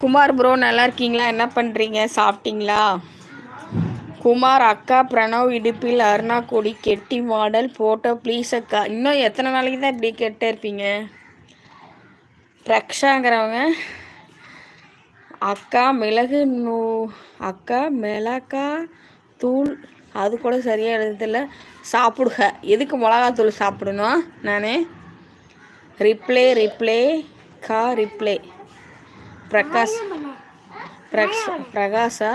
Kumar bro நல்லா இருக்கீங்களா? என்ன பண்ணுறீங்க சாப்பிட்டீங்களா? குமார் அக்கா பிரணவ் இடுப்பில் அருணா கொடி கெட்டி மாடல் ஃபோட்டோ ப்ளீஸ் அக்கா. இன்னும் எத்தனை நாளைக்கு தான் இப்படி கெட்டே இருப்பீங்க? பிரக்ஷாங்கிறவங்க அக்கா மிளகு நூ அக்கா மிளகா தூள். அது கூட சரியாக எழுதுதில்ல சாப்பிடுக. எதுக்கு மிளகாத்தூள் சாப்பிடணும்? நான். ரிப்ளே ரிப்ளே கா ரிப்ளே பிரகாஷ் பிரக்ஷ பிரகாஷா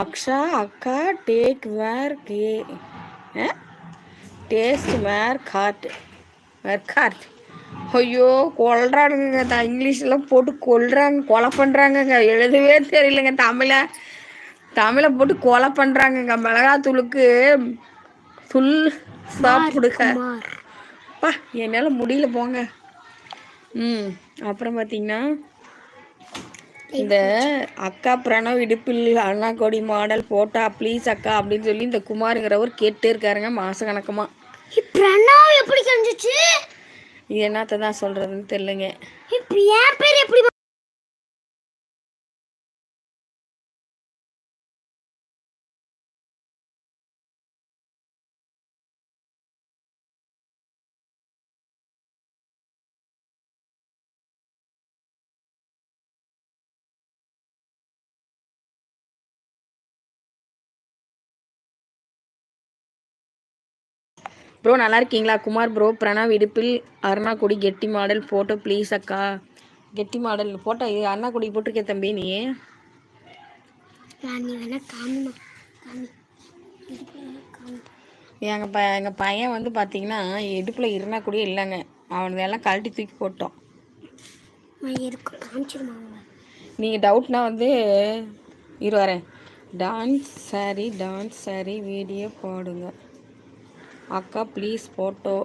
அக்ஷா அக்கா take where K taste where god where god ஐயோ கொல்றானுங்க த இங்கிலீஷ்லாம் போட்டு கொல்றாங்க கொலை பண்ணுறாங்கங்க எழுதவே தெரியலங்க தமிழை தமிழை போட்டு கொலை பண்ணுறாங்கங்க மிளகாத்தூளுக்கு. ஃபுல் சாப்பிடுங்க. அப்பா என்னால் முடியல போங்க. ம் அப்புறம் பார்த்தீங்கன்னா இந்த அக்கா பிரணவ் இடுப்பில் அண்ணா கொடி மாடல் போட்டா ப்ளீஸ் அக்கா அப்படின்னு சொல்லி இந்த குமாருங்கிறவர் கேட்டே இருக்காருங்க மாச கணக்கமா பிரணவ் எப்படி செஞ்சுச்சு இது என்னத்த தான் சொல்றதுன்னு தெரியலங்க. இப்ப என் பேர் எப்படி ப்ரோ நல்லா இருக்கீங்களா? குமார் ப்ரோ பிரணவ் இடுப்பில் அருணா கொடி கெட்டி மாடல் ஃபோட்டோ ப்ளீஸ் அக்கா. கெட்டி மாடல் ஃபோட்டோ இது அருணா கொடி போட்டிருக்கே தம்பி நீ? எங்கள் ப எங்கள் பையன் வந்து பார்த்தீங்கன்னா இடுப்பில் இருந்தா கூட இல்லைங்க அவனதெல்லாம் கழட்டி தூக்கி போட்டோம் நீங்கள் டவுட்னா வந்து இரு வரேன். Dance sorry dance sorry video போடுங்க. அக்கா ப்ளீஸ் ஃபோட்டோ